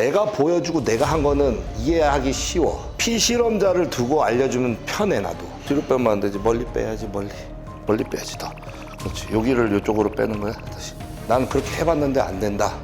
내가 보여주고 내가 한 거는 이해하기 쉬워. 피실험자를 두고 알려주면 편해 나도. 뒤로 빼면 안 되지. 멀리 빼야지 멀리. 멀리 빼야지 더. 그렇지. 여기를 이쪽으로 빼는 거야 다시. 난 그렇게 해봤는데 안 된다.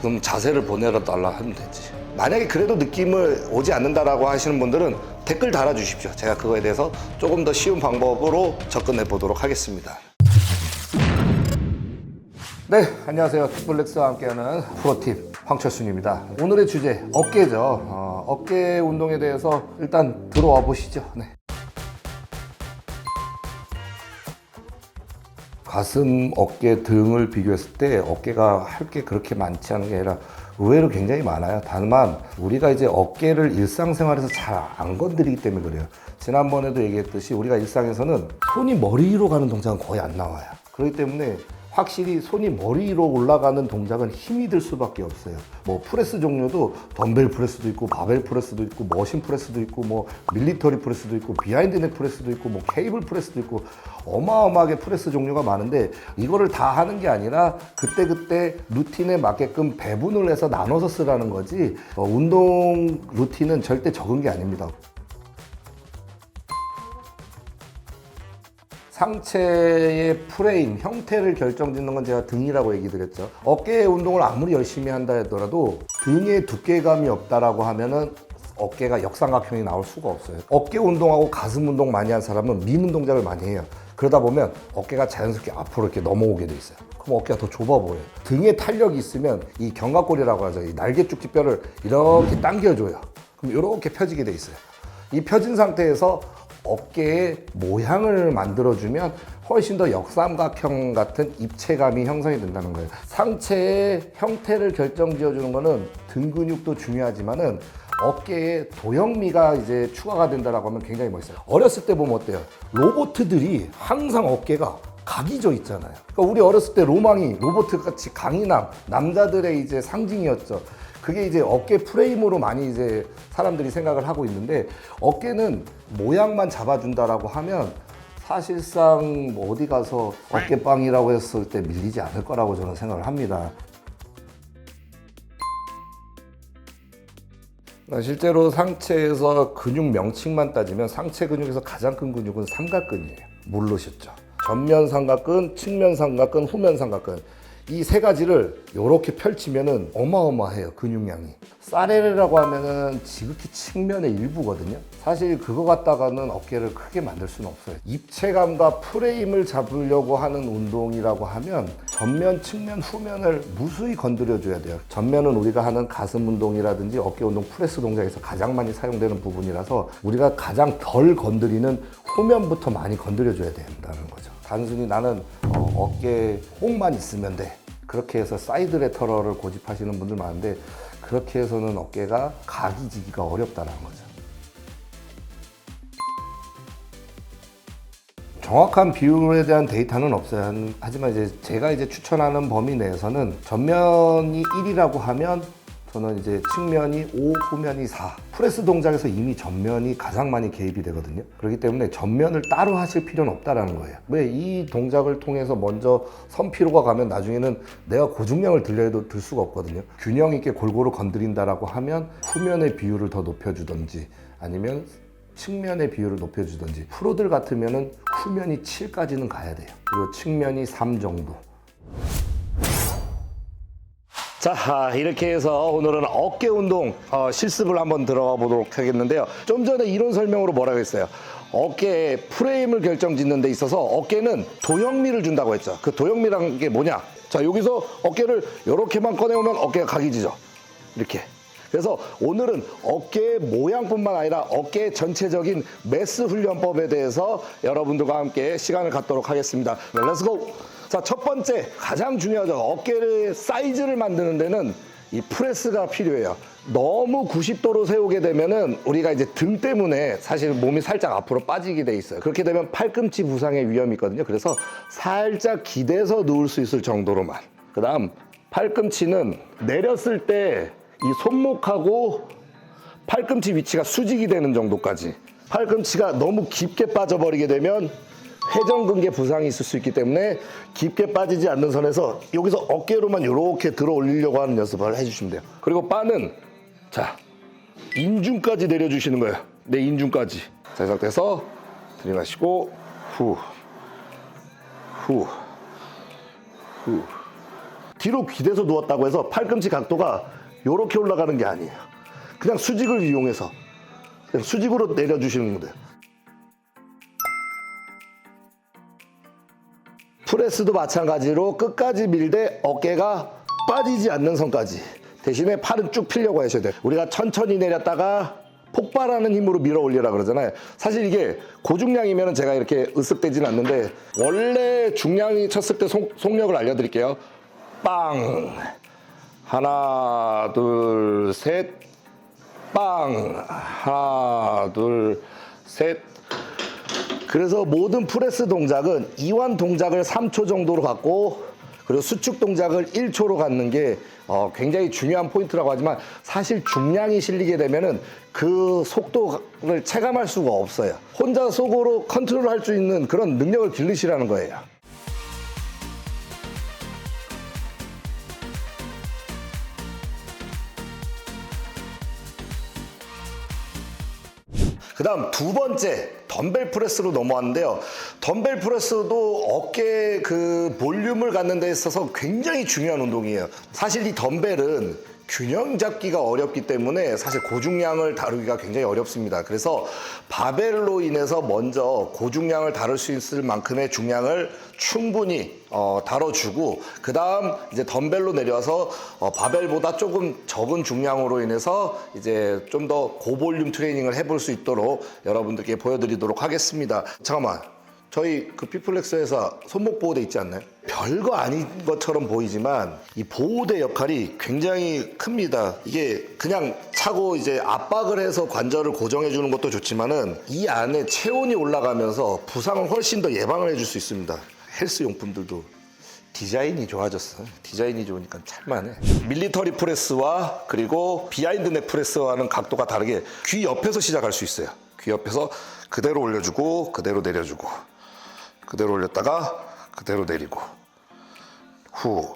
그럼 자세를 보내라 달라 하면 되지. 만약에 그래도 느낌을 오지 않는다라고 하시는 분들은 댓글 달아주십시오. 제가 그거에 대해서 조금 더 쉬운 방법으로 접근해 보도록 하겠습니다. 네, 안녕하세요. 킥블랙스와 함께하는 프로팁 황철순입니다. 오늘의 주제 어깨죠. 어, 어깨 운동에 대해서 일단 들어와 보시죠. 네. 가슴, 어깨, 등을 비교했을 때 어깨가 할 게 그렇게 많지 않은 게 아니라 의외로 굉장히 많아요. 다만 우리가 이제 어깨를 일상생활에서 잘 안 건드리기 때문에 그래요. 지난번에도 얘기했듯이 우리가 일상에서는 손이 머리 위로 가는 동작은 거의 안 나와요. 그렇기 때문에 확실히 손이 머리 위로 올라가는 동작은 힘이 들 수밖에 없어요. 뭐 프레스 종류도 덤벨 프레스도 있고 바벨 프레스도 있고 머신 프레스도 있고 뭐 밀리터리 프레스도 있고 비하인드 넥 프레스도 있고 뭐 케이블 프레스도 있고 어마어마하게 프레스 종류가 많은데 이거를 다 하는 게 아니라 그때그때 루틴에 맞게끔 배분을 해서 나눠서 쓰라는 거지 어, 운동 루틴은 절대 적은 게 아닙니다. 상체의 프레임, 형태를 결정짓는 건 제가 등이라고 얘기 드렸죠. 어깨 운동을 아무리 열심히 한다 하더라도 등에 두께감이 없다라고 하면은 어깨가 역삼각형이 나올 수가 없어요. 어깨 운동하고 가슴 운동 많이 한 사람은 미는 동작을 많이 해요. 그러다 보면 어깨가 자연스럽게 앞으로 이렇게 넘어오게 돼 있어요. 그럼 어깨가 더 좁아 보여요. 등에 탄력이 있으면 이 견갑골이라고 하죠. 이 날개 쭉지뼈를 이렇게 당겨줘요. 그럼 이렇게 펴지게 돼 있어요. 이 펴진 상태에서 어깨의 모양을 만들어주면 훨씬 더 역삼각형 같은 입체감이 형성이 된다는 거예요. 상체의 형태를 결정 지어주는 거는 등 근육도 중요하지만은 어깨에 도형미가 이제 추가가 된다라고 하면 굉장히 멋있어요. 어렸을 때 보면 어때요? 로보트들이 항상 어깨가 각이 져 있잖아요. 그러니까 우리 어렸을 때 로망이 로보트 같이 강인함, 남자들의 이제 상징이었죠. 그게 이제 어깨 프레임으로 많이 이제 사람들이 생각을 하고 있는데 어깨는 모양만 잡아준다라고 하면 사실상 뭐 어디 가서 어깨빵이라고 했을 때 밀리지 않을 거라고 저는 생각을 합니다. 실제로 상체에서 근육 명칭만 따지면 상체 근육에서 가장 큰 근육은 삼각근이에요. 모르셨죠? 전면 삼각근, 측면 삼각근, 후면 삼각근. 이 세 가지를 이렇게 펼치면은 어마어마해요 근육량이. 사레레라고 하면은 지극히 측면의 일부거든요. 사실 그거 갖다가는 어깨를 크게 만들 수는 없어요. 입체감과 프레임을 잡으려고 하는 운동이라고 하면 전면 측면 후면을 무수히 건드려 줘야 돼요. 전면은 우리가 하는 가슴 운동이라든지 어깨 운동 프레스 동작에서 가장 많이 사용되는 부분이라서 우리가 가장 덜 건드리는 후면부터 많이 건드려 줘야 된다는 거죠. 단순히 나는 어, 어깨 혹만 있으면 돼. 그렇게 해서 사이드 레터럴을 고집하시는 분들 많은데 그렇게 해서는 어깨가 각이 지기가 어렵다는 거죠. 정확한 비율에 대한 데이터는 없어요. 한- 하지만 이제 제가 이제 추천하는 범위 내에서는 전면이 1이라고 하면 저는 이제 측면이 5, 후면이 4. 프레스 동작에서 이미 전면이 가장 많이 개입이 되거든요. 그렇기 때문에 전면을 따로 하실 필요는 없다라는 거예요. 왜 이 동작을 통해서 먼저 선피로가 가면 나중에는 내가 고중량을 들려도 들 수가 없거든요. 균형 있게 골고루 건드린다라고 하면 후면의 비율을 더 높여주든지 아니면 측면의 비율을 높여주든지 프로들 같으면은 후면이 7까지는 가야 돼요. 그리고 측면이 3 정도. 자 이렇게 해서 오늘은 어깨 운동 어, 실습을 한번 들어가 보도록 하겠는데요. 좀 전에 이론 설명으로 뭐라고 했어요? 어깨 프레임을 결정짓는 데 있어서 어깨는 도형미를 준다고 했죠. 그 도형미란 게 뭐냐? 자 여기서 어깨를 이렇게만 꺼내오면 어깨가 각이지죠. 이렇게. 그래서 오늘은 어깨 모양뿐만 아니라 어깨 전체적인 메스 훈련법에 대해서 여러분들과 함께 시간을 갖도록 하겠습니다. 렛츠고! 자, 첫 번째, 가장 중요하죠. 어깨를 사이즈를 만드는 데는 이 프레스가 필요해요. 너무 90도로 세우게 되면은 우리가 이제 등 때문에 사실 몸이 살짝 앞으로 빠지게 돼 있어요. 그렇게 되면 팔꿈치 부상의 위험이 있거든요. 그래서 살짝 기대서 누울 수 있을 정도로만. 그 다음, 팔꿈치는 내렸을 때 이 손목하고 팔꿈치 위치가 수직이 되는 정도까지. 팔꿈치가 너무 깊게 빠져버리게 되면 회전근개 부상이 있을 수 있기 때문에 깊게 빠지지 않는 선에서 여기서 어깨로만 이렇게 들어 올리려고 하는 연습을 해주시면 돼요. 그리고 바는 자, 인중까지 내려주시는 거예요. 내 인중까지. 자, 이 상태에서 들이마시고 후, 후, 후. 뒤로 기대서 누웠다고 해서 팔꿈치 각도가 이렇게 올라가는 게 아니에요. 그냥 수직을 이용해서 그냥 수직으로 내려주시는 거예요. 프레스도 마찬가지로 끝까지 밀되 어깨가 빠지지 않는 선까지. 대신에 팔은 쭉 펴려고 하셔야 돼요. 우리가 천천히 내렸다가 폭발하는 힘으로 밀어 올리라 그러잖아요. 사실 이게 고중량이면 제가 이렇게 으쓱대진 않는데 원래 중량이 쳤을 때 속, 속력을 알려드릴게요. 빵. 하나 둘셋빵. 하나 둘셋 그래서 모든 프레스 동작은 이완 동작을 3초 정도로 갖고 그리고 수축 동작을 1초로 갖는 게 어, 굉장히 중요한 포인트라고 하지만 사실 중량이 실리게 되면은 그 속도를 체감할 수가 없어요. 혼자 속으로 컨트롤할 수 있는 그런 능력을 길르시라는 거예요. 다음 두 번째 덤벨 프레스로 넘어왔는데요. 덤벨 프레스도 어깨 그 볼륨을 갖는 데 있어서 굉장히 중요한 운동이에요. 사실 이 덤벨은 균형 잡기가 어렵기 때문에 사실 고중량을 다루기가 굉장히 어렵습니다. 그래서 바벨로 인해서 먼저 고중량을 다룰 수 있을 만큼의 중량을 충분히 어, 다뤄주고 그 다음 이제 덤벨로 내려서 어, 바벨보다 조금 적은 중량으로 인해서 이제 좀 더 고볼륨 트레이닝을 해볼 수 있도록 여러분들께 보여드리도록 하겠습니다. 잠깐만. 저희 그 피플렉스 회사 손목 보호대 있지 않나요? 별거 아닌 것처럼 보이지만 이 보호대 역할이 굉장히 큽니다. 이게 그냥 차고 이제 압박을 해서 관절을 고정해 주는 것도 좋지만은 이 안에 체온이 올라가면서 부상을 훨씬 더 예방을 해줄 수 있습니다. 헬스 용품들도 디자인이 좋아졌어. 디자인이 좋으니까 찰만해. 밀리터리 프레스와 그리고 비하인드 넥 프레스와는 각도가 다르게 귀 옆에서 시작할 수 있어요. 귀 옆에서 그대로 올려주고 그대로 내려주고 그대로 올렸다가 그대로 내리고 후.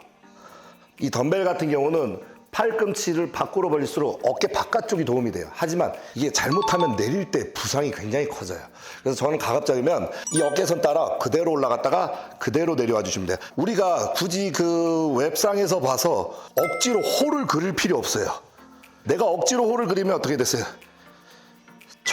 이 덤벨 같은 경우는 팔꿈치를 밖으로 벌릴수록 어깨 바깥쪽이 도움이 돼요. 하지만 이게 잘못하면 내릴 때 부상이 굉장히 커져요. 그래서 저는 가급적이면 이 어깨선 따라 그대로 올라갔다가 그대로 내려와 주시면 돼요. 우리가 굳이 그 웹상에서 봐서 억지로 홀을 그릴 필요 없어요. 내가 억지로 홀을 그리면 어떻게 됐어요?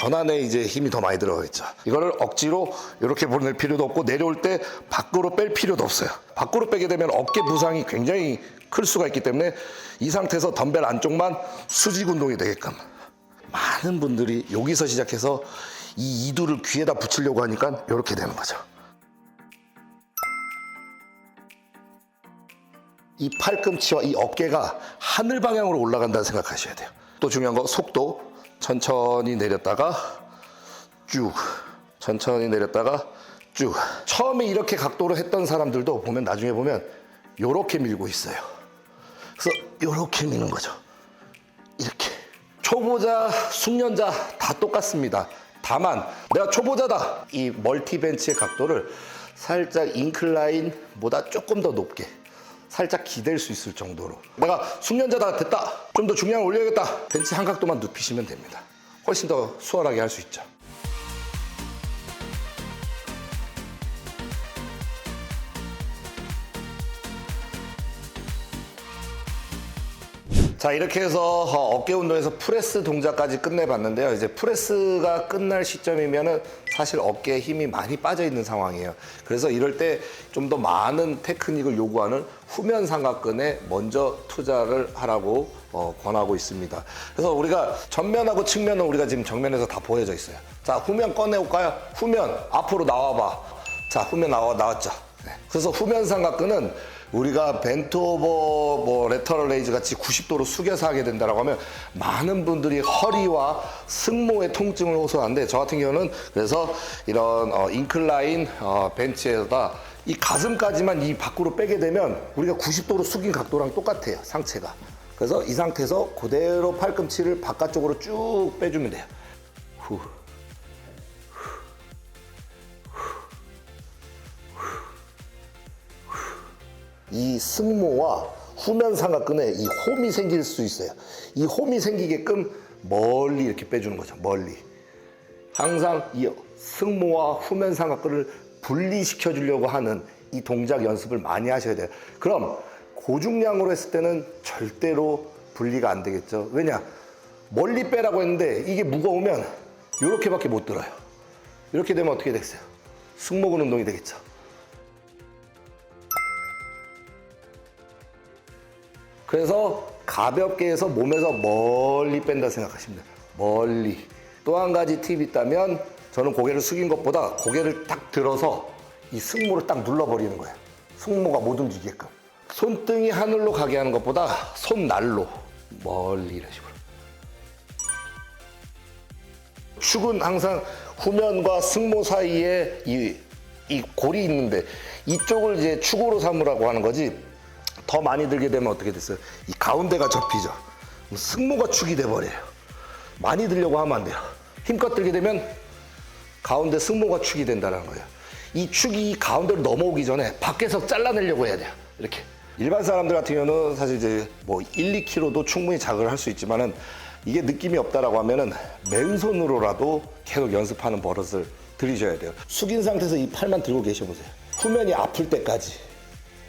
전환에 이제 힘이 더 많이 들어가겠죠. 이거를 억지로 이렇게 보낼 필요도 없고 내려올 때 밖으로 뺄 필요도 없어요. 밖으로 빼게 되면 어깨 부상이 굉장히 클 수가 있기 때문에 이 상태에서 덤벨 안쪽만 수직 운동이 되게끔 많은 분들이 여기서 시작해서 이 이두를 귀에다 붙이려고 하니까 이렇게 되는 거죠. 이 팔꿈치와 이 어깨가 하늘 방향으로 올라간다는 생각하셔야 돼요. 또 중요한 거 속도 천천히 내렸다가 쭉 천천히 내렸다가 쭉 처음에 이렇게 각도로 했던 사람들도 보면 나중에 보면 이렇게 밀고 있어요. 그래서 이렇게 미는 거죠. 이렇게 초보자, 숙련자 다 똑같습니다. 다만 내가 초보자다 이 멀티벤치의 각도를 살짝 인클라인보다 조금 더 높게 살짝 기댈 수 있을 정도로. 내가 숙련자다 됐다. 좀 더 중량을 올려야겠다. 벤치 한 각도만 눕히시면 됩니다. 훨씬 더 수월하게 할 수 있죠. 자 이렇게 해서 어, 어깨 운동에서 프레스 동작까지 끝내봤는데요. 이제 프레스가 끝날 시점이면은 사실 어깨에 힘이 많이 빠져 있는 상황이에요. 그래서 이럴 때 좀 더 많은 테크닉을 요구하는 후면 삼각근에 먼저 투자를 하라고 어, 권하고 있습니다. 그래서 우리가 전면하고 측면은 우리가 지금 정면에서 다 보여져 있어요. 자 후면 꺼내올까요? 후면 앞으로 나와봐. 자 후면 나와 나왔죠? 네. 그래서 후면 삼각근은 우리가 벤트 오버 뭐 레터럴 레이즈 같이 90도로 숙여서 하게 된다라고 하면 많은 분들이 허리와 승모의 통증을 호소하는데 저 같은 경우는 그래서 이런 어, 인클라인 어, 벤치에다 이 가슴까지만 이 밖으로 빼게 되면 우리가 90도로 숙인 각도랑 똑같아요 상체가 그래서 이 상태에서 그대로 팔꿈치를 바깥쪽으로 쭉 빼주면 돼요 후. 이 승모와 후면 삼각근에 이 홈이 생길 수 있어요. 이 홈이 생기게끔 멀리 이렇게 빼주는 거죠. 멀리. 항상 이 승모와 후면 삼각근을 분리시켜 주려고 하는 이 동작 연습을 많이 하셔야 돼요. 그럼 고중량으로 했을 때는 절대로 분리가 안 되겠죠. 왜냐? 멀리 빼라고 했는데 이게 무거우면 이렇게밖에 못 들어요. 이렇게 되면 어떻게 되겠어요? 승모근 운동이 되겠죠. 그래서 가볍게 해서 몸에서 멀리 뺀다 생각하시면 돼요. 멀리. 또 한 가지 팁이 있다면 저는 고개를 숙인 것보다 고개를 딱 들어서 이 승모를 딱 눌러버리는 거예요. 승모가 못 움직이게끔. 손등이 하늘로 가게 하는 것보다 손날로 멀리 이런 식으로. 축은 항상 후면과 승모 사이에 이, 이 골이 있는데 이쪽을 이제 축으로 삼으라고 하는 거지 더 많이 들게 되면 어떻게 됐어요? 이 가운데가 접히죠. 승모가 축이 돼버려요. 많이 들려고 하면 안 돼요. 힘껏 들게 되면 가운데 승모가 축이 된다는 거예요. 이 축이 가운데로 넘어오기 전에 밖에서 잘라내려고 해야 돼요. 이렇게. 일반 사람들 같은 경우는 사실 이제 뭐 1, 2kg도 충분히 자극을 할 수 있지만은 이게 느낌이 없다라고 하면은 맨손으로라도 계속 연습하는 버릇을 들이셔야 돼요. 숙인 상태에서 이 팔만 들고 계셔 보세요. 후면이 아플 때까지.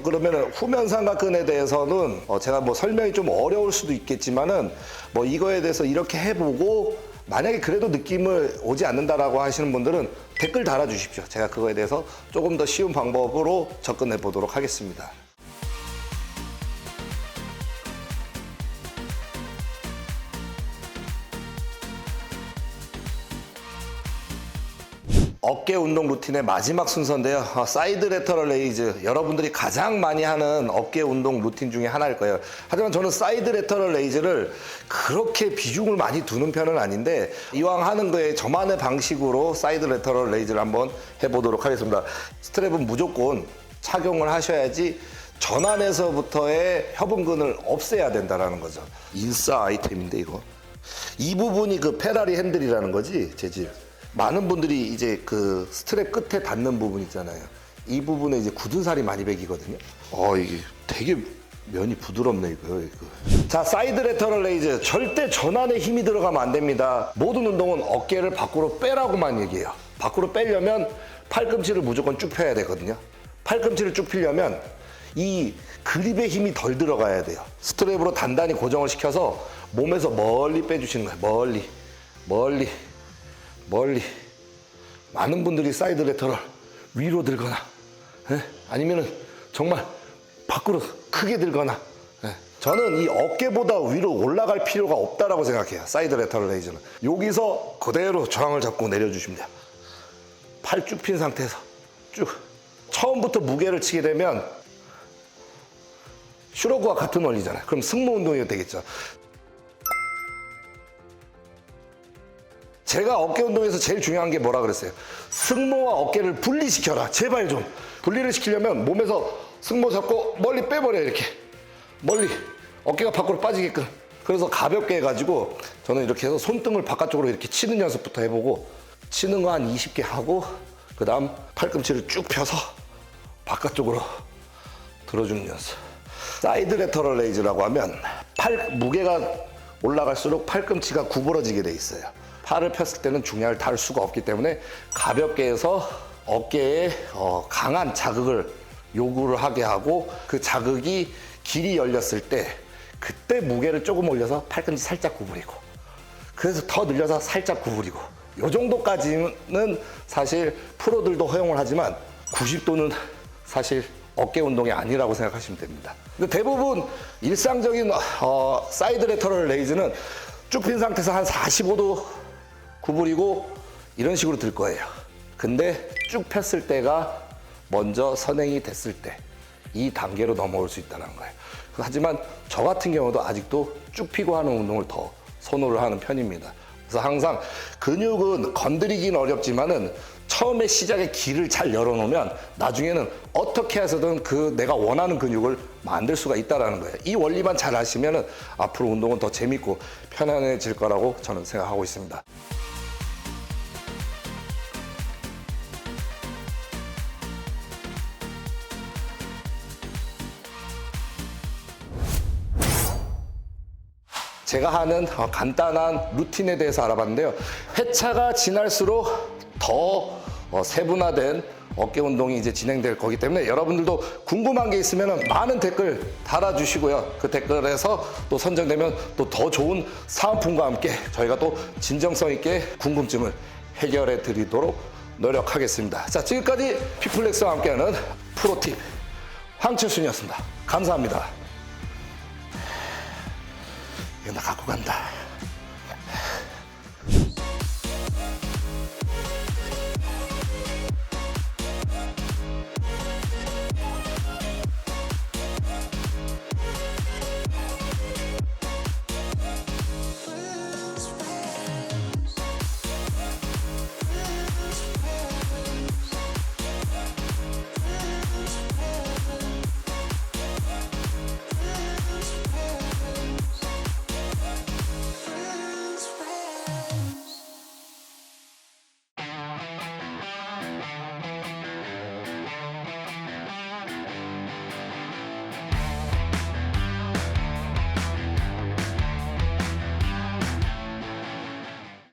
그러면 후면 삼각근에 대해서는 어 제가 뭐 설명이 좀 어려울 수도 있겠지만은 뭐 이거에 대해서 이렇게 해보고 만약에 그래도 느낌을 오지 않는다라고 하시는 분들은 댓글 달아주십시오. 제가 그거에 대해서 조금 더 쉬운 방법으로 접근해 보도록 하겠습니다. 어깨 운동 루틴의 마지막 순서인데요. 어, 사이드 레터럴 레이즈. 여러분들이 가장 많이 하는 어깨 운동 루틴 중에 하나일 거예요. 하지만 저는 사이드 레터럴 레이즈를 그렇게 비중을 많이 두는 편은 아닌데 이왕 하는 거에 저만의 방식으로 사이드 레터럴 레이즈를 한번 해보도록 하겠습니다. 스트랩은 무조건 착용을 하셔야지 전환에서부터의 협응근을 없애야 된다는 거죠. 인싸 아이템인데 이거. 이 부분이 그 페라리 핸들이라는 거지 재질. 많은 분들이 이제 그 스트랩 끝에 닿는 부분 있잖아요. 이 부분에 이제 굳은 살이 많이 배기거든요. 어 이게 되게 면이 부드럽네 이거. 이거. 자 사이드 레터럴 레이즈 절대 전환에 힘이 들어가면 안 됩니다. 모든 운동은 어깨를 밖으로 빼라고만 얘기해요. 밖으로 빼려면 팔꿈치를 무조건 쭉 펴야 되거든요. 팔꿈치를 쭉 펴려면 이 그립에 힘이 덜 들어가야 돼요. 스트랩으로 단단히 고정을 시켜서 몸에서 멀리 빼주시는 거예요. 멀리, 멀리, 멀리. 많은 분들이 사이드 레터럴 위로 들거나, 예? 아니면은 정말 밖으로 크게 들거나. 예. 저는 이 어깨보다 위로 올라갈 필요가 없다라고 생각해요. 사이드 레터럴 레이즈는. 여기서 그대로 저항을 잡고 돼요. 팔쭉 핀 상태에서 쭉. 처음부터 무게를 치게 되면 슈로그와 같은 원리잖아요. 그럼 승모 운동이 되겠죠. 제가 어깨 운동에서 제일 중요한 게 뭐라 그랬어요? 승모와 어깨를 분리시켜라. 제발 좀. 분리를 시키려면 몸에서 승모 잡고 멀리 빼버려 이렇게. 멀리. 어깨가 밖으로 빠지게끔. 그래서 가볍게 해가지고 저는 이렇게 해서 손등을 바깥쪽으로 이렇게 치는 연습부터 해보고 치는 거 한 20개 하고 그 다음 팔꿈치를 쭉 펴서 바깥쪽으로 들어주는 연습. 사이드 레터럴 레이즈라고 하면 팔 무게가 올라갈수록 팔꿈치가 구부러지게 돼 있어요. 팔을 폈을 때는 중량을 다룰 수가 없기 때문에 가볍게 해서 어깨에 어, 강한 자극을 요구를 하게 하고 그 자극이 길이 열렸을 때 그때 무게를 조금 올려서 팔꿈치 살짝 구부리고 그래서 더 늘려서 살짝 구부리고 요 정도까지는 사실 프로들도 허용을 하지만 90도는 사실 어깨 운동이 아니라고 생각하시면 됩니다. 근데 대부분 일상적인 어, 사이드 레터럴 레이즈는 쭉 핀 상태에서 한 45도 구부리고 이런 식으로 들 거예요. 근데 쭉 폈을 때가 먼저 선행이 됐을 때 이 단계로 넘어올 수 있다는 거예요. 하지만 저 같은 경우도 아직도 쭉 피고 하는 운동을 더 선호를 하는 편입니다. 그래서 항상 근육은 건드리긴 어렵지만은 처음에 시작에 길을 잘 열어놓으면 나중에는 어떻게 해서든 그 내가 원하는 근육을 만들 수가 있다라는 거예요. 이 원리만 잘 아시면은 앞으로 운동은 더 재밌고 편안해질 거라고 저는 생각하고 있습니다. 제가 하는 어, 간단한 루틴에 대해서 알아봤는데요. 회차가 지날수록 더 어, 세분화된 어깨 운동이 이제 진행될 거기 때문에 여러분들도 궁금한 게 있으면 많은 댓글 달아주시고요. 그 댓글에서 또 선정되면 또 더 좋은 사은품과 함께 저희가 또 진정성 있게 궁금증을 해결해 드리도록 노력하겠습니다. 자, 지금까지 피플렉스와 함께하는 프로팁 황철순이었습니다. 감사합니다. 이거 나 갖고 간다.